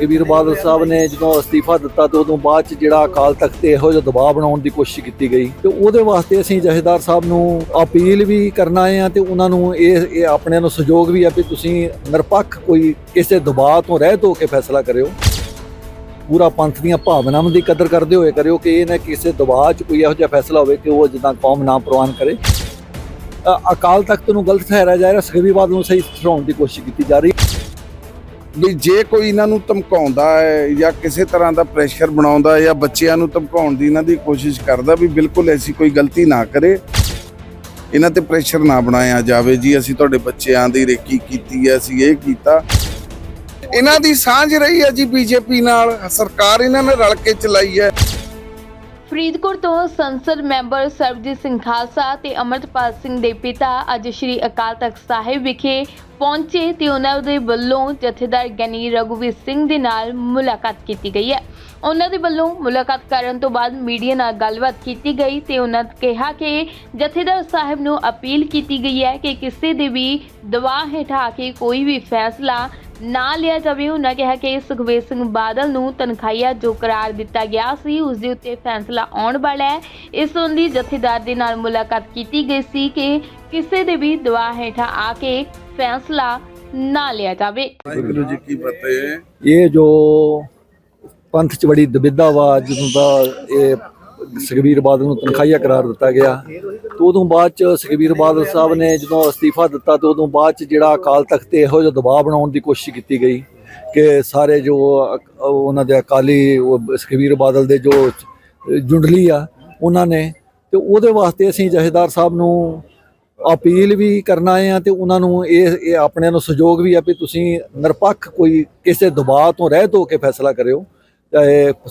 ਕਬੀਰ ਬਾਦਲ ਸਾਹਿਬ ਨੇ ਜਦੋਂ ਅਸਤੀਫਾ ਦਿੱਤਾ ਤੇ ਉਦੋਂ ਬਾਅਦ ਚ ਜਿਹੜਾ ਅਕਾਲ ਤਖਤ ਤੇ ਇਹੋ ਜਿਹਾ ਦਬਾਅ ਬਣਾਉਣ ਦੀ ਕੋਸ਼ਿਸ਼ ਕੀਤੀ ਗਈ। ਤੇ ਉਹਦੇ ਵਾਸਤੇ ਅਸੀਂ ਜਥੇਦਾਰ ਸਾਹਿਬ ਨੂੰ ਅਪੀਲ ਵੀ ਕਰਨ ਆਏ ਆ ਤੇ ਉਹਨਾਂ ਨੂੰ ਇਹ ਇਹ ਆਪਣੇ ਨੂੰ ਸਹਿਯੋਗ ਵੀ ਆ ਵੀ ਤੁਸੀਂ ਨਿਰਪੱਖ ਕੋਈ ਕਿਸੇ ਦਬਾਅ ਤੋਂ ਰਹਿਤ ਹੋ ਕੇ ਫੈਸਲਾ ਕਰਿਓ। ਪੂਰਾ ਪੰਥ ਦੀਆਂ ਭਾਵਨਾਵਾਂ ਦੀ ਕਦਰ ਕਰਦੇ ਹੋਏ ਕਰਿਓ ਕਿ ਇਹ ਨਾ ਕਿਸੇ ਦਬਾਅ 'ਚ ਕੋਈ ਇਹੋ ਜਿਹਾ ਫੈਸਲਾ ਹੋਵੇ ਕਿ ਉਹ ਜਿੱਦਾਂ ਕੌਮ ਨਾ ਪ੍ਰਵਾਨ ਕਰੇ। ਅ- ਅਕਾਲ ਤਖਤ ਨੂੰ ਗਲਤ ਠਹਿਰਾਇਆ ਜਾ ਰਿਹਾ ਸੁਖਬੀਰ ਬਾਦਲ ਨੂੰ ਸਹੀ ਠਹਿਰਾਉਣ ਦੀ ਕੋਸ਼ਿਸ਼ ਕੀਤੀ ਜਾ ਰਹੀ। ਵੀ ਜੇ ਕੋਈ ਇਹਨਾਂ ਨੂੰ ਧਮਕਾਉਂਦਾ ਹੈ ਜਾਂ ਕਿਸੇ ਤਰ੍ਹਾਂ ਦਾ ਪ੍ਰੈਸ਼ਰ ਬਣਾਉਂਦਾ ਜਾਂ ਬੱਚਿਆਂ ਨੂੰ ਧਮਕਾਉਣ ਦੀ ਇਹਨਾਂ ਦੀ ਕੋਸ਼ਿਸ਼ ਕਰਦਾ ਵੀ ਬਿਲਕੁਲ ਐਸੀ ਕੋਈ ਗਲਤੀ ਨਾ ਕਰੇ, ਇਹਨਾਂ ਤੇ ਪ੍ਰੈਸ਼ਰ ਨਾ ਬਣਾਇਆ ਜਾਵੇ ਜੀ, ਅਸੀਂ ਤੁਹਾਡੇ ਬੱਚਿਆਂ ਦੀ ਰੇਕੀ ਕੀਤੀ ਹੈ, ਅਸੀਂ ਇਹ ਕੀਤਾ। ਇਹਨਾਂ ਦੀ ਸਾਂਝ ਰਹੀ ਹੈ ਜੀ ਬੀਜੇਪੀ ਨਾਲ, ਸਰਕਾਰ ਇਹਨਾਂ ਨੇ ਰਲ ਕੇ ਚਲਾਈ ਹੈ। ਫਰੀਦਕੋਟ ਤੋਂ ਸੰਸਦ ਮੈਂਬਰ ਸਰਬਜੀਤ ਸਿੰਘ ਖਾਲਸਾ ਤੇ ਅਮਰਤਪਾਲ ਸਿੰਘ ਦੇ ਪਿਤਾ ਅੱਜ ਸ਼੍ਰੀ ਅਕਾਲ ਤਖਤ ਸਾਹਿਬ ਵਿਖੇ ਪਹੁੰਚੇ ਤੇ ਉਹਨਾਂ ਦੇ ਵੱਲੋਂ ਜਥੇਦਾਰ ਗਨੀ ਰਘੁਵੀਰ ਸਿੰਘ ਦੇ ਨਾਲ ਮੁਲਾਕਾਤ ਕੀਤੀ ਗਈ ਹੈ। ਉਹਨਾਂ ਦੇ ਵੱਲੋਂ ਮੁਲਾਕਾਤ ਕਰਨ ਤੋਂ ਬਾਅਦ ਮੀਡੀਆ ਨਾਲ ਗੱਲਬਾਤ ਕੀਤੀ ਗਈ ਤੇ ਉਹਨਾਂ ਕਿਹਾ ਕਿ ਜਥੇਦਾਰ ਸਾਹਿਬ ਨੂੰ ਅਪੀਲ ਕੀਤੀ ਗਈ ਹੈ ਕਿ ਕਿਸੇ ਦੇ ਵੀ ਦਬਾਅ ਹੇਠਾਂ ਆ ਕੇ ਕੋਈ ਵੀ ਫੈਸਲਾ ਨਾ ਲਿਆ ਜਾਵੇ ਉਹਨਾਂ ਕਿਹਾ ਕਿ ਸੁਖਬੀਰ ਸਿੰਘ ਬਾਦਲ ਨੂੰ ਤਨਖਾਹੀਆ ਜੋ ਕਰਾਰ ਦਿੱਤਾ ਗਿਆ ਸੀ ਉਸ ਦੇ ਉੱਤੇ ਫੈਸਲਾ ਆਉਣ ਵਾਲਾ ਹੈ। ਇਸ ਸੰਬੰਧੀ ਜਥੇਦਾਰ ਦੇ ਨਾਲ ਮੁਲਾਕਾਤ ਕੀਤੀ ਗਈ ਸੀ ਕਿ ਕਿਸੇ ਦੇ ਵੀ ਦਬਾਅ ਹੇਠਾਂ ਆ ਕੇ ਫੈਸਲਾ ਨਾ ਲਿਆ ਜਾਵੇ। ਵਾਹਿਗੁਰੂ ਜੀ ਕੀ ਫਤਿਹ। ਇਹ ਜੋ ਪੰਥ ਚ ਬੜੀ ਦੁਬਿਧਾ ਵਾ ਜਦੋਂ ਦਾ ਇਹ ਸੁਖਬੀਰ ਬਾਦਲ ਨੂੰ ਤਨਖਾਹੀਆ ਕਰਾਰ ਦਿੱਤਾ ਗਿਆ। ਤੇ ਉਦੋਂ ਬਾਅਦ ਚ ਸੁਖਬੀਰ ਬਾਦਲ ਸਾਹਿਬ ਨੇ ਜਦੋਂ ਅਸਤੀਫਾ ਦਿੱਤਾ, ਤੇ ਉਦੋਂ ਬਾਅਦ ਚ ਜਿਹੜਾ ਅਕਾਲ ਤਖਤ ਤੇ ਇਹੋ ਜਿਹਾ ਦਬਾਅ ਬਣਾਉਣ ਦੀ ਕੋਸ਼ਿਸ਼ ਕੀਤੀ ਗਈ ਕਿ ਸਾਰੇ ਜੋ ਉਹਨਾਂ ਦੇ ਅਕਾਲੀ ਸੁਖਬੀਰ ਬਾਦਲ ਦੇ ਜੋ ਜੁੰਡਲੀ ਆ, ਉਹਨਾਂ ਨੇ ਤੇ ਉਹਦੇ ਵਾਸਤੇ ਅਸੀਂ ਜਥੇਦਾਰ ਸਾਹਿਬ ਨੂੰ ਅਪੀਲ ਵੀ ਕਰਨਾ ਆਏ ਆ ਤੇ ਉਹਨਾਂ ਨੂੰ ਇਹ ਇਹ ਆਪਣੇ ਨੂੰ ਸਹਿਯੋਗ ਵੀ ਆ ਵੀ ਤੁਸੀਂ ਨਿਰਪੱਖ ਕੋਈ ਕਿਸੇ ਦਬਾਅ ਤੋਂ ਰਹਿਤ ਹੋ ਕੇ ਫੈਸਲਾ ਕਰਿਓ।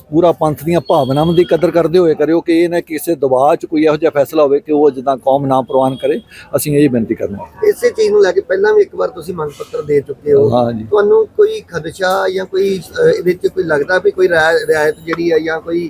ਪੂਰਾ ਪੰਥ ਦੀਆਂ ਭਾਵਨਾਵਾਂ ਦੀ ਕਦਰ ਕਰਦੇ ਹੋਏ ਕਰਿਓ ਕਿ ਇਹ ਨਾ ਕਿਸੇ ਦਬਾਅ 'ਚ ਕੋਈ ਇਹੋ ਜਿਹਾ ਫੈਸਲਾ ਹੋਵੇ ਕਿ ਉਹ ਜਿੱਦਾਂ ਕੌਮ ਨਾ ਪ੍ਰਵਾਨ ਕਰੇ ਅਸੀਂ ਇਹ ਬੇਨਤੀ ਕਰਨਾ ਇਸੇ ਚੀਜ਼ ਨੂੰ ਲੈ ਕੇ ਪਹਿਲਾਂ ਵੀ ਇੱਕ ਵਾਰ ਤੁਸੀਂ ਮੰਗ ਪੱਤਰ ਦੇ ਚੁੱਕੇ ਹੋ। ਤੁਹਾਨੂੰ ਕੋਈ ਖਦਸ਼ਾ ਜਾਂ ਕੋਈ ਇਹਦੇ ਵਿੱਚ ਕੋਈ ਲੱਗਦਾ ਵੀ ਕੋਈ ਰਿਆ- ਰਿਆਇਤ ਜਿਹੜੀ ਹੈ ਜਾਂ ਕੋਈ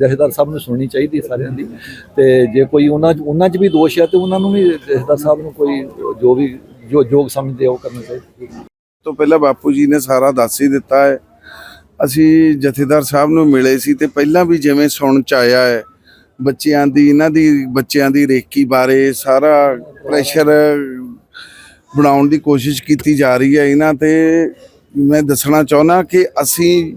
ਜਥੇਦਾਰ ਸਾਹਿਬ ਨੂੰ ਸੁਣਨੀ ਚਾਹੀਦੀ ਸਾਰਿਆਂ ਦੀ ਤੇ ਜੇ ਕੋਈ ਉਹਨਾਂ 'ਚ ਉਹਨਾਂ 'ਚ ਵੀ ਦੋਸ਼ ਹੈ ਤੇ ਉਹਨਾਂ ਨੂੰ ਵੀ ਜਥੇਦਾਰ ਸਾਹਿਬ ਨੂੰ ਕੋਈ ਜੋ ਵੀ ਜੋ ਯੋਗ ਸਮਝਦੇ ਉਹ ਕਰਨਾ ਚਾਹੀਦਾ। ਤੋਂ ਪਹਿਲਾਂ ਬਾਪੂ ਜੀ ਨੇ ਸਾਰਾ ਦੱਸ ਹੀ ਦਿੱਤਾ ਹੈ। ਅਸੀਂ ਜਥੇਦਾਰ ਸਾਹਿਬ ਨੂੰ ਮਿਲੇ ਸੀ ਤੇ ਪਹਿਲਾਂ ਵੀ ਜਿਵੇਂ ਸੁਣ ਚ ਆਇਆ ਹੈ, ਬੱਚਿਆਂ ਦੀ ਇਹਨਾਂ ਦੀ ਬੱਚਿਆਂ ਦੀ ਰੇਕੀ ਬਾਰੇ ਸਾਰਾ ਪ੍ਰੈਸ਼ਰ ਬਣਾਉਣ ਦੀ ਕੋਸ਼ਿਸ਼ ਕੀਤੀ ਜਾ ਰਹੀ ਹੈ। ਇਹਨਾਂ ਤੇ ਮੈਂ ਦੱਸਣਾ ਚਾਹੁੰਦਾ ਕਿ ਅਸੀਂ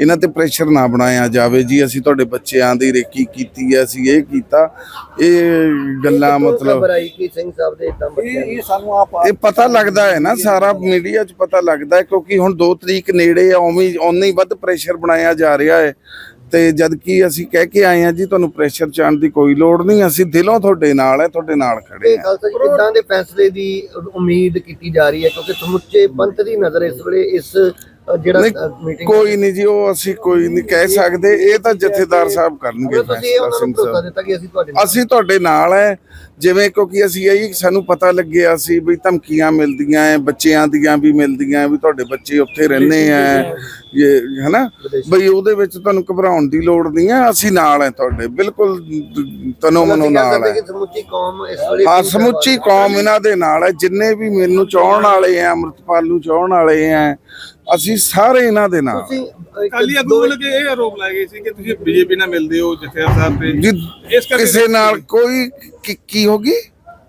ਇਹਨਾਂ ਤੇ ਪ੍ਰੈਸ਼ਰ ਨਾ ਬਣਾਇਆ ਜਾਵੇ ਜੀ ਅਸੀਂ ਤੁਹਾਡੇ ਬੱਚਿਆਂ ਦੀ ਰੇਕੀ ਕੀਤੀ ਹੈ ਅਸੀਂ ਇਹ ਕੀਤਾ। ਇਹ ਗੱਲਾਂ ਮਤਲਬ ਖਬਰ ਆਈ ਕਿ ਸਿੰਘ ਸਾਹਿਬ ਦੇ ਇਦਾਂ ਬੱਚਿਆਂ ਨੂੰ ਸਾਨੂੰ ਆਪ ਇਹ ਪਤਾ ਲੱਗਦਾ ਹੈ ਨਾ ਸਾਰਾ ਮੀਡੀਆ 'ਚ ਪਤਾ ਲੱਗਦਾ ਹੈ ਕਿਉਂਕਿ ਹੁਣ 2 ਤਰੀਕ ਨੇੜੇ ਆ ਉਵੇਂ ਉਨਾ ਹੀ ਵੱਧ ਪ੍ਰੈਸ਼ਰ ਬਣਾਇਆ ਜਾ ਰਿਹਾ ਹੈ। ਤੇ ਜਦ ਕਿ ਅਸੀਂ ਕਹਿ ਕੇ ਆਏ ਆ ਜੀ ਤੁਹਾਨੂੰ ਪ੍ਰੈਸ਼ਰ ਚਾਣ ਦੀ ਕੋਈ ਲੋੜ ਨਹੀਂ ਅਸੀਂ ਦਿਲੋਂ ਤੁਹਾਡੇ ਨਾਲ ਹੈ ਤੁਹਾਡੇ ਨਾਲ ਖੜੇ ਇਹ ਆ ਖਾਲਸਾ ਜੀ ਕਿੱਦਾਂ ਦੇ ਫੈਸਲੇ ਦੀ ਉਮੀਦ ਕੀਤੀ ਜਾ ਰਹੀ ਹੈ ਕਿਉਂਕਿ ਸਮੁੱਚੇ ਪੰਥ ਦੀ ਨਜ਼ਰ ਇਸ ਵੇਲੇ ਇਸ ਜਿਹੜਾ ਮੀਟਿੰਗ ਕੋਈ ਨਹੀਂ ਜੀ ਉਹ ਅਸੀਂ ਕੋਈ ਨਹੀਂ ਕਹਿ ਸਕਦੇ ਇਹ ਤਾਂ ਜਥੇਦਾਰ ਸਾਹਿਬ ਕਰਨਗੇ ਤੁਸੀਂ ਉਹਨਾਂ ਨੂੰ ਭਰੋਸਾ ਦਿੱਤਾ ਕਿ ਅਸੀਂ ਤੁਹਾਡੇ ਨਾਲ ਅਸੀਂ ਤੁਹਾਡੇ ਨਾਲ ਹੈ ਜਿਵੇਂ ਕਿਉਂਕਿ ਅਸੀਂ ਇਹੀ ਸਾਨੂੰ ਪਤਾ ਲੱਗਿਆ ਸੀ ਵੀ ਧਮਕੀਆਂ ਮਿਲਦੀਆਂ ਐ ਬੱਚਿਆਂ ਦੀਆਂ ਵੀ ਮਿਲਦੀਆਂ ਵੀ ਤੁਹਾਡੇ ਬੱਚੇ ਉੱਥੇ ਰਹਿੰਦੇ ਐ। ਇਹ ਹਨਾ? ਬਈ ਉਹਦੇ ਵਿੱਚ ਤੁਹਾਨੂੰ ਘਬਰਾਉਣ ਦੀ ਲੋੜ ਨਹੀਂ ਹੈ ਅਸੀਂ ਨਾਲ ਹੈ ਤੁਹਾਡੇ ਬਿਲਕੁਲ ਤਨੋ ਮਨੋ ਨਾਲ ਕਿ ਸਮੁੱਚੀ ਕੌਮ ਇਸ ਵੇਲੇ ਹਾਂ ਸਮੁੱਚੀ ਕੌਮ ਇਹਨਾਂ ਦੇ ਨਾਲ ਹੈ ਜਿੰਨੇ ਵੀ ਮੈਨੂੰ ਚਾਹਣ ਵਾਲੇ ਆ ਅੰਮ੍ਰਿਤਪਾਲ ਨੂੰ ਚਾਹਣ ਵਾਲੇ ਆ ਅਸੀਂ ਸਾਰੇ ਇਹਨਾਂ ਦੇ ਨਾਲ। ਤੁਸੀਂ ਅ, ਇੱਕ ਕਾਲੀ ਆਗੂ ਵੱਲੋਂ ਕਿ ਇਹ ਆਰੋਪ ਲਾਏ ਗਏ ਸੀ ਕਿ ਤੁਸੀਂ ਬੀਜੇਪੀ ਨਾਲ ਮਿਲਦੇ ਹੋ ਜਥੇਦਾਰ ਸਾਹਿਬ ਤੇ। ਇਸ ਕਰਕੇ ਕਿਸੇ ਨਾਲ ਕੋਈ ਕੀ- ਕੀ ਹੋਗੀ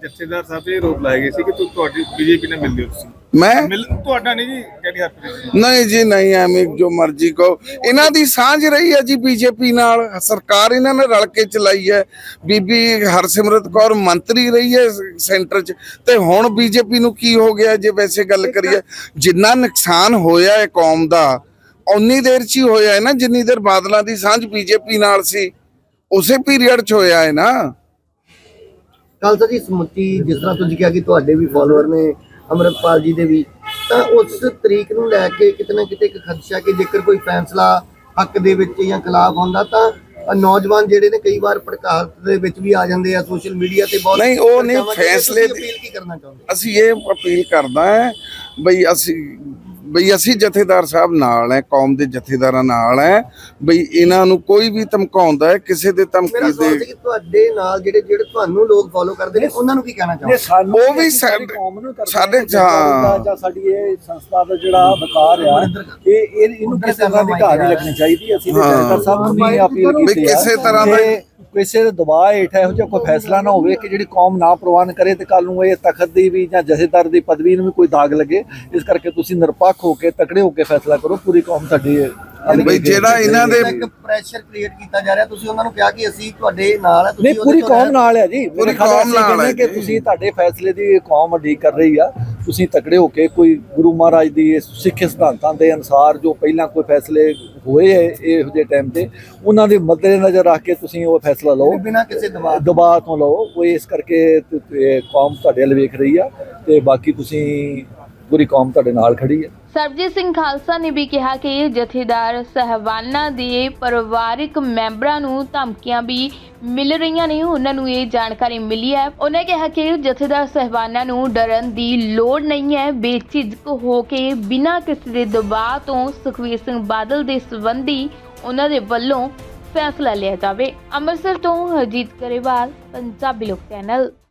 ਜਥੇਦਾਰ ਸਾਹਿਬ ਤੇ ਇਹ ਆਰੋਪ ਲਾਏ ਗਏ ਸੀ ਕਿ ਤੁਸੀਂ ਤੁਹਾਡੀ ਬੀਜੇਪੀ ਨਾਲ ਮਿਲਦੇ ਹੋ ਤੁਸੀਂ। ਮੈਂ ਮਿਲ ਤੁਹਾਡਾ ਨਹੀਂ ਜੀ ਕਹਿੰਦੀ ਹਰਪ੍ਰੀਤ ਨਹੀਂ ਜੀ ਨਹੀਂ ਐਵੇਂ ਜੋ ਮਰਜ਼ੀ ਕਹੋ। ਇਹਨਾਂ ਦੀ ਸਾਂਝ ਰਹੀ ਹੈ ਜੀ ਬੀਜੇਪੀ ਨਾਲ। ਸਰਕਾਰ ਇਹਨਾਂ ਨੇ ਰਲ ਕੇ ਚਲਾਈ ਹੈ। ਬੀਬੀ ਹਰਸਿਮਰਤ ਕੌਰ ਮੰਤਰੀ ਰਹੀ ਹੈ ਸੈਂਟਰ 'ਚ। ਤੇ ਹੁਣ ਬੀਜੇਪੀ ਨੂੰ ਕੀ ਹੋ ਗਿਆ ਜੇ ਵੈਸੇ ਗੱਲ ਕਰੀਏ? ਜਿੰਨਾ ਨੁਕਸਾਨ ਹੋਇਆ ਹੈ ਕੌਮ ਦਾ ਉਨੀ ਦੇਰ 'ਚ ਹੀ ਹੋਇਆ ਹੈ ਨਾ ਜਿੰਨੀ ਦੇਰ ਬਾਦਲਾਂ ਦੀ ਸਾਂਝ ਬੀਜੇਪੀ ਨਾਲ ਸੀ। ਉਸੇ ਪੀਰੀਅਡ 'ਚ ਹੋਇਆ ਹੈ ਨਾ। ਖਾਲਸਾ ਜੀ ਸਮੁੱਚੀ ਜਿਸ ਤਰ੍ਹਾਂ ਤੁਸੀਂ ਕਿਹਾ ਕਿ ਤੁਹਾਡੇ ਵੀ ਫਾਲੋਅਰ ਨੇ ਅਮਰਪਾਲ ਜੀ ਦੇ ਵੀ ਤਾਂ ਉਸ ਤਰੀਕ ਨੂੰ ਲੈ ਕੇ ਕਿਤੇ ਨਾ ਕਿਤੇ ਇੱਕ ਖਦਸ਼ਾ ਕਿ ਜੇਕਰ ਕੋਈ ਫੈਸਲਾ ਹੱਕ ਦੇ ਵਿੱਚ ਜਾਂ ਖਿਲਾਫ ਹੁੰਦਾ ਤਾਂ ਨੌਜਵਾਨ ਜਿਹੜੇ ਨੇ ਕਈ ਵਾਰ ਭੜਕਾਹਟ ਦੇ ਵਿੱਚ ਵੀ ਆ ਜਾਂਦੇ ਆ ਸੋਸ਼ਲ ਮੀਡੀਆ ਤੇ ਬਹੁਤ ਨਹੀਂ, ਉਹ ਨਹੀਂ, ਫੈਸਲੇ ਤੁਸੀਂ ਅਪੀਲ ਕੀ ਕਰਨਾ ਚਾਹੁੰਦੇ ਅਸੀਂ ਇਹ ਅਪੀਲ ਕਰਦਾ ਹੈ ਬਈ ਅਸੀਂ ਬਈ ਅਸੀਂ ਜਥੇਦਾਰ ਸਾਹਿਬ ਨਾਲ ਹੈ ਕੌਮ ਦੇ ਜਥੇਦਾਰਾਂ ਨਾਲ ਹੈ ਬਈ ਇਹਨਾਂ ਨੂੰ ਕੋਈ ਵੀ ਧਮਕਾਉਂਦਾ ਹੈ ਕਿਸੇ ਦੇ ਧਮਕੀ ਦੇ ਤੁਹਾਡੇ ਨਾਲ ਜਿਹੜੇ ਜਿਹੜੇ ਤੁਹਾਨੂੰ ਲੋਕ ਫਾਲੋ ਕਰਦੇ ਨੇ ਉਹਨਾਂ ਨੂੰ ਕੀ ਕਹਿਣਾ ਚਾਹੁੰਦੇ ਉਹ ਵੀ ਸਾਡੇ- ਹਾਂ, ਹਾਂ। ਜਾਂ ਸਾਡੀ ਇਹ ਸੰਸਥਾ ਦਾ ਜਿਹੜਾ ਵਕਾਰ ਆ ਇਹ ਇਹ ਇਹਨੂੰ ਕਿਸੇ ਤਰ੍ਹਾਂ ਦੀ ਘਾਟ ਨਹੀਂ ਲੱਗਣੀ ਚਾਹੀਦੀ ਅਸੀਂ ਹਾਂ। ਜਥੇਦਾਰ ਸਾਹਿਬ ਨੂੰ ਵੀ ਅਪੀਲ ਕੀਤੀ ਆ। ਕਿਸੇ ਤਰ੍ਹਾਂ ਦਾ- ਕਿਸੇ ਦੇ ਦਬਾਅ ਹੇਠ ਇਹੋ ਜਿਹਾ ਕੋਈ ਫੈਸਲਾ ਨਾ ਹੋਵੇ ਕਿ ਜਿਹੜੀ ਕੌਮ ਨਾ ਪ੍ਰਵਾਨ ਕਰੇ ਤੇ ਕੱਲ ਨੂੰ ਇਹ ਤਖਤ ਦੀ ਵੀ ਜਾਂ ਜਥੇਦਾਰ ਦੀ ਪਦਵੀ ਨੂੰ ਵੀ ਕੋਈ ਦਾਗ ਲੱਗੇ। ਇਸ ਕਰਕੇ ਤੁਸੀਂ ਨਿਰਪੱਖ ਹੋ ਕੇ ਤਕੜੇ ਹੋ ਕੇ ਫੈਸਲਾ ਕਰੋ ਪੂਰੀ ਕੌਮ ਤੁਹਾਡੀ ਬਈ ਜਿਹੜਾ ਇਹਨਾਂ ਦੇ ਇੱਕ ਪ੍ਰੈਸ਼ਰ ਕ੍ਰੀਏਟ ਕੀਤਾ ਜਾ ਰਿਹਾ ਤੁਸੀਂ ਉਹਨਾਂ ਨੂੰ ਕਿਹਾ ਕਿ ਅਸੀਂ ਤੁਹਾਡੇ ਨਾਲ ਨਹੀਂ ਉਹਦੇ ਪੂਰੀ ਕੌਮ ਨਾਲ ਹੈ ਜੀ। ਪੂਰੀ ਕੌਮ ਨਾਲ ਹੈ ਕਿ। ਤੁਸੀਂ ਤੁਹਾਡੇ ਫੈਸਲੇ ਦੀ ਕੌਮ ਉਡੀਕ ਕਰ ਰਹੀ ਆ। ਤੁਸੀਂ ਤਕੜੇ ਹੋ ਕੇ ਕੋਈ ਗੁਰੂ ਮਹਾਰਾਜ ਦੀ ਸਿੱਖ ਸਿਧਾਂਤਾਂ ਦੇ ਅਨੁਸਾਰ ਜੋ ਪਹਿਲਾਂ ਕੋਈ ਫੈਸਲੇ ਹੋਏ ਹੈ ਇਹੋ ਜਿਹੇ ਟਾਈਮ ਤੇ ਉਹਨਾਂ ਦੇ ਮੱਦੇ ਨਜ਼ਰ ਰੱਖ ਕੇ ਤੁਸੀਂ ਉਹ ਫੈਸਲਾ ਲਓ ਬਿਨਾਂ ਕਿਸੇ ਦਬਾਅ। ਦਬਾਅ ਤੋਂ ਲਓ ਉਹ ਇਸ ਕਰਕੇ ਕੌਮ ਤੁਹਾਡੇ ਵੱਲ ਵੇਖ ਰਹੀ ਆ ਤੇ ਬਾਕੀ ਤੁਸੀਂ ਪੂਰੀ ਕੌਮ ਤੁਹਾਡੇ ਨਾਲ ਖੜੀ ਹੈ। ਸਰਬਜੀਤ ਸਿੰਘ ਖਾਲਸਾ ਨੇ ਵੀ ਕਿਹਾ ਕਿ ਜਥੇਦਾਰ ਸਹਿਬਾਨਾਂ ਦੇ ਪਰਿਵਾਰਿਕ ਮੈਂਬਰਾਂ ਨੂੰ ਧਮਕੀਆਂ ਵੀ ਮਿਲ ਰਹੀਆਂ ਨੇ, ਉਹਨਾਂ ਨੂੰ ਇਹ ਜਾਣਕਾਰੀ ਮਿਲੀ ਹੈ। ਉਹਨੇ ਕਿਹਾ ਕਿ ਜਥੇਦਾਰ ਸਹਿਬਾਨਾਂ ਨੂੰ ਡਰਨ ਦੀ ਲੋੜ ਨਹੀਂ ਹੈ। ਬੇਝਿਜਕ ਹੋ ਕੇ ਬਿਨਾਂ ਕਿਸੇ ਦੇ ਦਬਾਅ ਤੋਂ ਸੁਖਵੀਰ ਸਿੰਘ ਬਾਦਲ ਦੇ ਸੰਬੰਧੀ ਉਹਨਾਂ ਦੇ ਵੱਲੋਂ ਫੈਸਲਾ ਲਿਆ ਜਾਵੇ। ਅੰਮ੍ਰਿਤਸਰ ਤੋਂ ਹਰਜੀਤ ਕਰੇਵਾਲ ਪੰਜਾਬੀ ਲੋਕ ਚੈਨਲ।